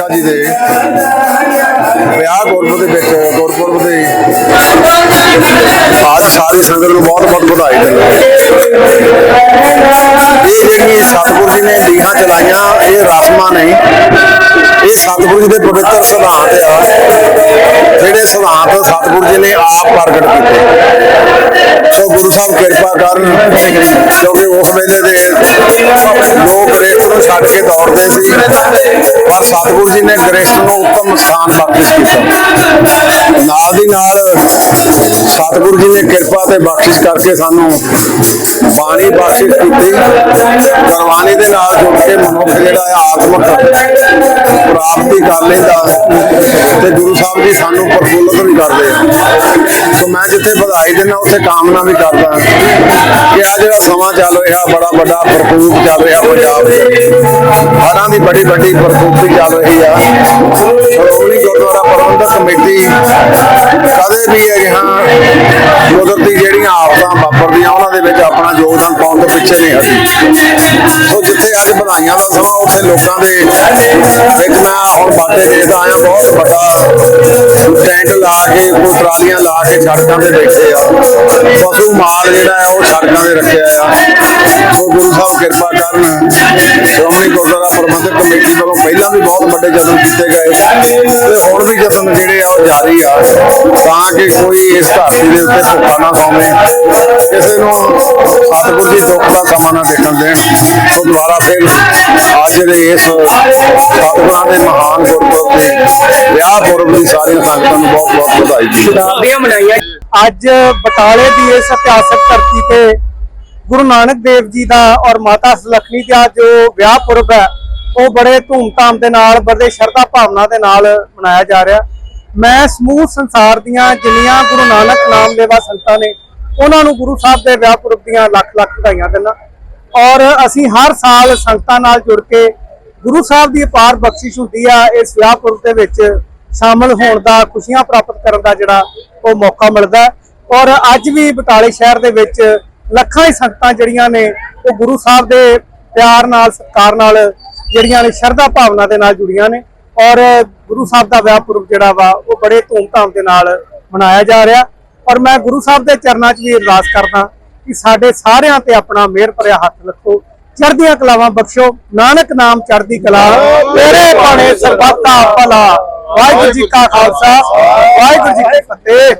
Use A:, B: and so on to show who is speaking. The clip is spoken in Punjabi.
A: ਪਾਤਸ਼ਾਹ ਜੀ ਦੇ ਵਿਆਹ ਗੁਰਪੁਰਬ ਦੇ ਵਿੱਚ, ਗੁਰਪੁਰਬ ਦੇ ਆਜ ਸਾਰੀ ਸੰਗਤ ਨੂੰ ਬਹੁਤ ਬਹੁਤ ਵਧਾਈ ਦਿੰਦਾ। ਇਹ ਜਿਹੜੀ ਸਤਿਗੁਰੂ ਜੀ ਨੇ ਲੀਹਾਂ ਚਲਾਈਆਂ, ਇਹ ਰਸਮਾਂ ਨੇ, ਇਹ ਸਤਿਗੁਰੂ ਜੀ ਦੇ ਪਵਿੱਤਰ ਸਿਧਾਂਤ ਆ, ਜਿਹੜੇ ਸਿਧਾਂਤ ਸਤਿਗੁਰੂ ਜੀ ਨੇ ਆਪ ਪ੍ਰਗਟ ਕੀਤੇ। ਸੋ ਗੁਰੂ ਸਾਹਿਬ ਕਿਰਪਾ ਕਰਨ, ਕਿਉਂਕਿ ਉਸ ਵੇਲੇ ਦੇ ਲੋਕ ਰੇਤ ਨੂੰ ਛੱਡ ਕੇ ਦੌੜਦੇ ਸੀ ਸਤਿਗੁਰੂ ਜੀ ਨੇ ਗ੍ਰਸਥ ਨੂੰ ਉੱਤਮ ਸਥਾਨ ਬਖਸ਼ਿਸ਼ ਕੀਤਾ। ਨਾਲ ਦੀ ਨਾਲ ਸਤਿਗੁਰੂ ਜੀ ਨੇ ਕਿਰਪਾ ਤੇ ਬਖਸ਼ਿਸ਼ ਕਰਕੇ ਸਾਨੂੰ ਬਾਣੀ ਬਖਸ਼ਿਸ਼ ਕੀਤੀ। ਗੁਰਬਾਣੀ ਦੇ ਨਾਲ ਜੁੜ ਕੇ ਮਨੁੱਖ ਜਿਹੜਾ ਹੈ ਆਤਮਿਕ ਪ੍ਰਾਪਤੀ ਕਰ ਲੈਂਦਾ ਤੇ ਗੁਰੂ ਸਾਹਿਬ ਜੀ ਸਾਨੂੰ ਪ੍ਰਫੁੱਲਤ ਵੀ ਕਰਦੇ ਆ। ਸੋ ਮੈਂ ਜਿੱਥੇ ਵਧਾਈ ਦਿੰਦਾ, ਉੱਥੇ ਕਾਮਨਾ ਵੀ ਕਰਦਾ ਕਿ ਆ ਜਿਹੜਾ ਸਮਾਂ ਚੱਲ ਰਿਹਾ, ਬੜਾ ਵੱਡਾ ਪ੍ਰਕੋਪ ਚੱਲ ਰਿਹਾ ਪੰਜਾਬ ਦੇ ਹਰਾਂ ਦੀ ਬੜੀ ਵੱਡੀ ਪ੍ਰਕੋਪੀ ਚੱਲ ਰਹੀ ਆ। ਸ਼੍ਰੋਮਣੀ ਗੁਰਦੁਆਰਾ ਪ੍ਰਬੰਧਕ ਕਮੇਟੀ ਕਦੇ ਵੀ ਅਜਿਹਾ ਕੁਦਰਤੀ ਜਿਹੜੀਆਂ ਆਫਤਾਂ ਵਾਪਰਦੀਆਂ, ਉਹਨਾਂ ਦੇ ਵਿੱਚ ਆਪਣਾ ਯੋਗਦਾਨ ਪਿੱਛੇ ਨਹੀਂ ਹਟੀ। ਸੋ ਜਿੱਥੇ ਅੱਜ ਵਧਾਈਆਂ ਦਾ ਸਮਾਂ, ਉੱਥੇ ਲੋਕਾਂ ਦੇ ਵਿੱਚ ਮੈਂ ਹੁਣ ਬਾਟੇ ਦੇਖਦਾ ਆਇਆ, ਬਹੁਤ ਵੱਡਾ ਟੈਂਟ ਲਾ ਕੇ, ਕੋਈ ਟਰਾਲੀਆਂ ਲਾ ਕੇ ਸੜਕਾਂ ਤੇ ਬੈਠੇ ਆ। ਪਸ਼ੂ ਮਾਲ ਜਿਹੜਾ ਹੈ, ਉਹ ਸੜਕਾਂ ਤੇ ਰੱਖਿਆ ਆ। ਸੋ ਗੁਰੂ ਸਾਹਿਬ ਕਿਰਪਾ ਕਰਨ, ਸ਼੍ਰੋਮਣੀ ਗੁਰਦੁਆਰਾ ਪ੍ਰਬੰਧਕ ਕਮੇਟੀ ਵੱਲੋਂ ਪਹਿਲਾਂ ਵੀ ਬਹੁਤ ਵੱਡੇ ਯਤਨ ਕੀਤੇ ਗਏ। ਜਿਹੜੇ ਆ ਤਾਂ ਕਿ ਕੋਈ ਇਸ ਧਰਤੀ ਦੇ ਉੱਤੇ ਭੁੱਖਾ ਨਾ ਸੌਵੇ ਕਿਸੇ ਨੂੰ ਸਤਿਗੁਰੂ ਜੀ ਦੁੱਖ ਦਾ ਸਮਾਂ ਨਾ ਦੇਖਣ ਦੇਣ। ਸੋ ਦੁਬਾਰਾ ਫਿਰ ਅੱਜ ਦੇ ਇਸ ਸਤਿਗੁਰਾਂ ਦੇ ਮਹਾਨ ਗੁਰਪੁਰਬ ਦੇ ਵਿਆਹ ਪੁਰਬ ਦੀ ਸਾਰੀਆਂ ਸੰਗਤਾਂ ਨੂੰ ਬਹੁਤ ਬਹੁਤ ਵਧਾਈ ਜੀ
B: ਅੱਜ ਬਟਾਲੇ ਦੀ ਇਸ ਇਤਿਹਾਸਕ ਧਰਤੀ ਤੇ ਗੁਰੂ ਨਾਨਕ ਦੇਵ ਜੀ ਦਾ ਔਰ ਮਾਤਾ ਸੁਲੱਖਣੀ ਦਾ ਜੋ ਵਿਆਹ ਪੁਰਬ ਹੈ, ਉਹ ਬੜੇ ਧੂਮਧਾਮ ਦੇ ਨਾਲ, ਬੜੇ ਸ਼ਰਧਾ ਭਾਵਨਾ ਦੇ ਨਾਲ ਮਨਾਇਆ ਜਾ ਰਿਹਾ। ਮੈਂ ਸਮੂਹ ਸੰਸਾਰ ਦੀਆਂ ਜਿੰਨੀਆਂ ਗੁਰੂ ਨਾਨਕ ਨਾਮ ਦੇਵਾ ਸੰਤਾਂ ਨੇ, ਉਹਨਾਂ ਨੂੰ ਗੁਰੂ ਸਾਹਿਬ ਦੇ ਵਿਆਹ ਪੁਰਬ ਦੀਆਂ ਲੱਖ ਲੱਖ ਵਧਾਈਆਂ ਦਿੰਦਾ। ਔਰ ਅਸੀਂ ਹਰ ਸਾਲ ਸੰਗਤਾਂ ਨਾਲ ਜੁੜ ਕੇ ਗੁਰੂ ਸਾਹਿਬ ਦੀ ਅਪਾਰ ਬਖਸ਼ਿਸ਼ ਹੁੰਦੀ ਆ, ਇਸ ਵਿਆਹ ਪੁਰਬ ਦੇ ਵਿੱਚ ਸ਼ਾਮਲ ਹੋਣ ਦਾ, ਖੁਸ਼ੀਆਂ ਪ੍ਰਾਪਤ ਕਰਨ ਦਾ ਜਿਹੜਾ ਉਹ ਮੌਕਾ ਮਿਲਦਾ। ਔਰ ਅੱਜ ਵੀ ਬਟਾਲੇ ਸ਼ਹਿਰ ਦੇ ਵਿੱਚ ਲੱਖਾਂ ਹੀ ਸੰਗਤਾਂ ਜਿਹੜੀਆਂ ਨੇ, ਉਹ ਗੁਰੂ ਸਾਹਿਬ ਦੇ ਪਿਆਰ ਨਾਲ, ਸਤਿਕਾਰ ਨਾਲ ਜਿਹੜੀਆਂ ਨੇ ਸ਼ਰਧਾ ਭਾਵਨਾ ਦੇ ਨਾਲ ਜੁੜੀਆਂ ਨੇ। ਔਰ ਗੁਰੂ ਸਾਹਿਬ ਦਾ ਵਿਆਹ ਪੁਰਬ ਜਿਹੜਾ ਵਾ, ਉਹ ਬੜੇ ਧੂਮਧਾਮ ਦੇ ਨਾਲ ਮਨਾਇਆ ਜਾ ਰਿਹਾ। ਔਰ ਮੈਂ ਗੁਰੂ ਸਾਹਿਬ ਦੇ ਚਰਨਾਂ 'ਚ ਵੀ ਅਰਦਾਸ ਕਰਦਾ ਕਿ ਸਾਡੇ ਸਾਰਿਆਂ ਤੇ ਆਪਣਾ ਮਿਹਰ ਭਰਿਆ ਹੱਥ ਰੱਖੋ। ਚੜ੍ਹਦੀਆਂ ਕਲਾਵਾਂ ਬਖਸ਼ੋ। ਨਾਨਕ ਨਾਮ ਚੜ੍ਹਦੀ ਕਲਾ। ਤੇਰੇ ਬਾਣੇ ਸਰਬੱਤਾ ਭਲਾ। ਵਾਹਿਗੁਰੂ ਜੀ ਕਾ ਖਾਲਸਾ। ਵਾਹਿਗੁਰੂ ਜੀ ਕੀ ਫਤਿਹ।